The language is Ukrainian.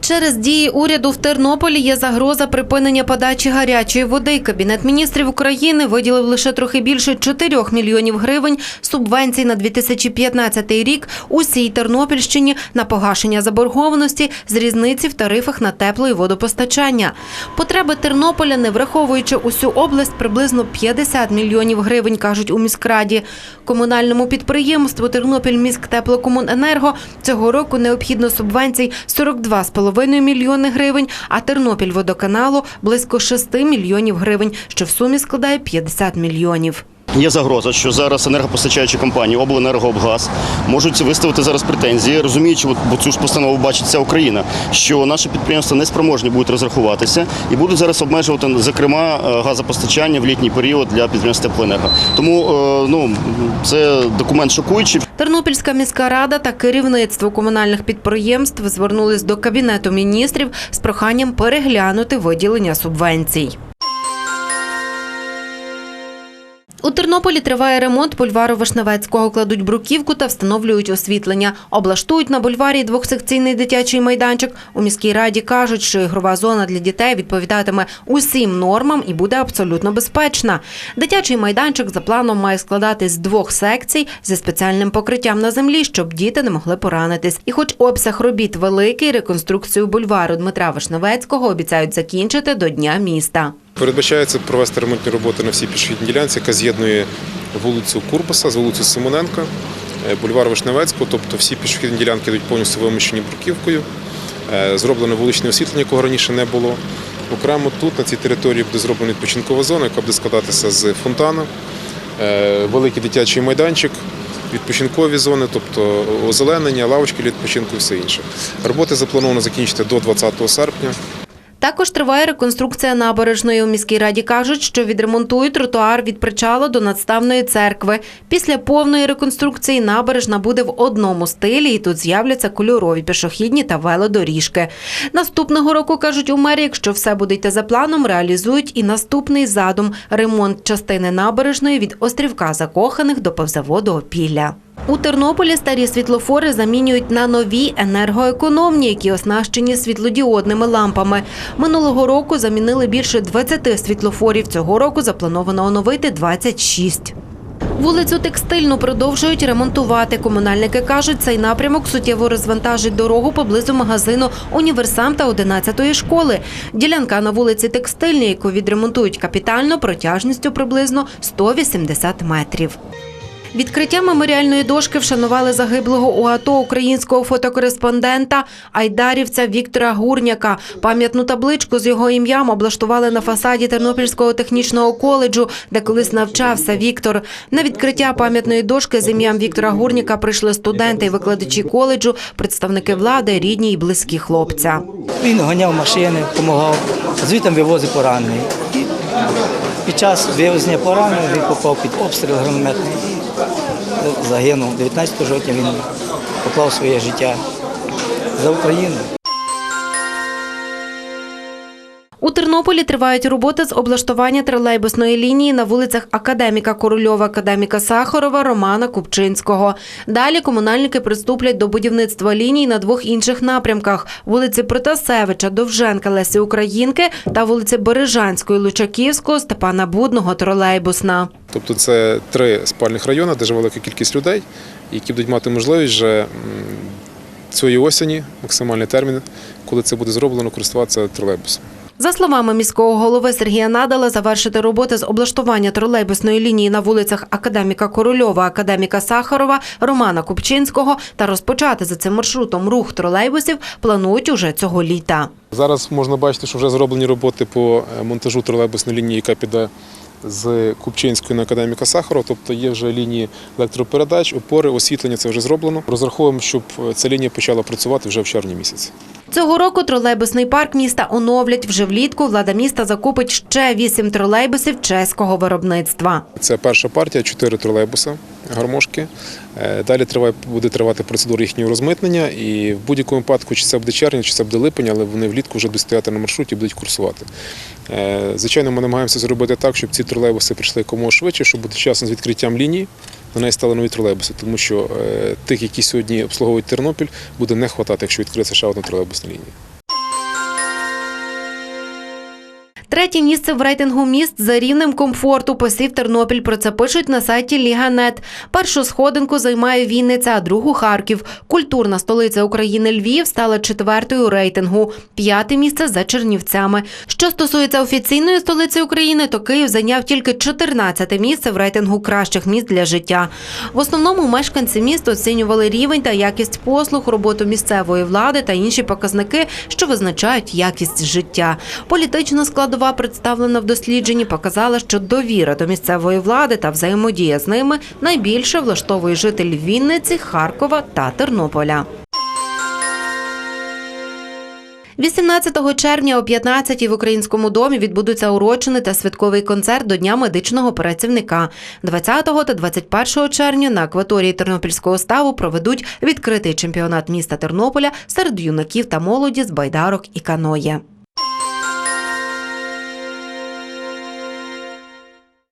Через дії уряду в Тернополі є загроза припинення подачі гарячої води. Кабінет міністрів України виділив лише трохи більше 4 мільйонів гривень субвенцій на 2015 рік усій Тернопільщині на погашення заборгованості з різниці в тарифах на тепло і водопостачання. Потреби Тернополя, не враховуючи усю область, приблизно 50 мільйонів гривень, кажуть у міськраді. Комунальному підприємству Тернопільміськтеплокомуненерго цього року необхідно субвенцій 42,5 мільйони гривень, а Тернопільводоканалу близько 6 мільйонів гривень, що в сумі складає 50 мільйонів. Є загроза, що зараз енергопостачаючі компанії обленерго, обгаз можуть виставити зараз претензії, розуміючи, бо цю ж постанову бачить вся Україна, що наші підприємства не спроможні будуть розрахуватися і будуть зараз обмежувати, зокрема, е, газопостачання в літній період для підприємств теплоенерго. Тому е, ну це документ шокуючий. Тернопільська міська рада та керівництво комунальних підприємств звернулись до Кабінету міністрів з проханням переглянути виділення субвенцій. У Тернополі триває ремонт бульвару Вишневецького. Кладуть бруківку та встановлюють освітлення. Облаштують на бульварі двохсекційний дитячий майданчик. У міській раді кажуть, що ігрова зона для дітей відповідатиме усім нормам і буде абсолютно безпечна. Дитячий майданчик за планом має складатись з двох секцій зі спеціальним покриттям на землі, щоб діти не могли поранитись. І хоч обсяг робіт великий, реконструкцію бульвару Дмитра Вишневецького обіцяють закінчити до Дня міста. Передбачається провести ремонтні роботи на всій пішохідній ділянці, яка з'єднує вулицю Курбаса з вулицею Симоненка, е, бульвар Вишневецького, тобто всі пішохідні ділянки йдуть повністю вимощені бруківкою. Е, Зроблено вуличне освітлення, якого раніше не було. Окремо тут, на цій території, буде зроблена відпочинкова зона, яка буде складатися з фонтану, е, великий дитячий майданчик, відпочинкові зони, тобто озеленення, лавочки для відпочинку і все інше. Роботи заплановано закінчити до 20 серпня. Також триває реконструкція набережної. У міській раді кажуть, що відремонтують тротуар від причала до надставної церкви. Після повної реконструкції набережна буде в одному стилі, і тут з'являться кольорові пішохідні та велодоріжки. Наступного року кажуть у мері, якщо все буде йти за планом, реалізують і наступний задум ремонт частини набережної від острівка закоханих до повзаводу Опілля. У Тернополі старі світлофори замінюють на нові енергоекономні, які оснащені світлодіодними лампами. Минулого року замінили більше 20 світлофорів. Цього року заплановано оновити 26. Вулицю Текстильну продовжують ремонтувати. Комунальники кажуть, цей напрямок суттєво розвантажить дорогу поблизу магазину Універсам та 11-ї школи. Ділянка на вулиці Текстильній, яку відремонтують капітально, протяжністю приблизно 180 метрів. Відкриття меморіальної дошки вшанували загиблого у АТО українського фотокореспондента Айдарівця Віктора Гурняка. Пам'ятну табличку з його ім'ям облаштували на фасаді Тернопільського технічного коледжу, де колись навчався Віктор. На відкриття пам'ятної дошки з ім'ям Віктора Гурняка прийшли студенти і викладачі коледжу, представники влади, рідні і близькі хлопця. Він гоняв машини, допомагав, звідти вивозив поранений. Під час вивезення поранених він попав під обстріл гранатометний і загинув. 19 жовтня він поклав своє життя за Україну. Тернополі тривають роботи з облаштування тролейбусної лінії на вулицях Академіка Корольова, Академіка Сахарова, Романа Купчинського. Далі комунальники приступлять до будівництва ліній на двох інших напрямках: вулиці Протасевича, Довженка, Лесі Українки та вулиці Бережанської, Лучаківського, Степана Будного, тролейбусна. Тобто це три спальних райони, де живе велика кількість людей, які будуть мати можливість вже цієї осені, максимальний термін, коли це буде зроблено, користуватися тролейбусом. За словами міського голови Сергія Надала, завершити роботи з облаштування тролейбусної лінії на вулицях Академіка Корольова, Академіка Сахарова, Романа Купчинського та розпочати за цим маршрутом рух тролейбусів планують уже цього літа. Зараз можна бачити, що вже зроблені роботи по е, монтажу тролейбусної лінії, яка піде з Купчинської на академіка Сахарова, тобто є вже лінії електропередач, опори, освітлення це вже зроблено. Розраховуємо, щоб е, ця лінія почала працювати вже в червні місяці. Цього року тролейбусний парк міста оновлять. Вже влітку влада міста закупить ще вісім тролейбусів чеського виробництва. Це перша партія, чотири тролейбуси, гармошки. Е, Далі буде тривати процедура їхнього розмитнення, і в будь-якому випадку, чи це буде червень, чи це буде липень, але вони влітку вже будуть стояти на маршруті і будуть курсувати. Е, Звичайно, ми намагаємося зробити так, щоб ці тролейбуси прийшли якомога швидше, щоб бути часно з відкриттям лінії. На неї стали нові тролейбуси, тому що е, тих, які сьогодні обслуговують Тернопіль, буде не хватати, якщо відкриється ще одна тролейбусна лінія. Третє місце в рейтингу міст за рівнем комфорту посів Тернопіль. Про це пишуть на сайті Ліганет. Першу сходинку займає Вінниця, а другу Харків. Культурна столиця України Львів стала четвертою рейтингу. П'яте місце за Чернівцями. Що стосується офіційної столиці України, то Київ зайняв тільки 14-те місце в рейтингу кращих міст для життя. В основному мешканці міст оцінювали рівень та якість послуг, роботу місцевої влади та інші показники, що визначають якість життя. Політична складова, представлена в дослідженні, показала, що довіра до місцевої влади та взаємодія з ними найбільше влаштовує житель Вінниці, Харкова та Тернополя. 18 червня о 15-й в Українському домі відбудуться урочини та святковий концерт до Дня медичного працівника. 20 та 21 червня на акваторії Тернопільського ставу проведуть відкритий чемпіонат міста Тернополя серед юнаків та молоді з байдарок і каноє.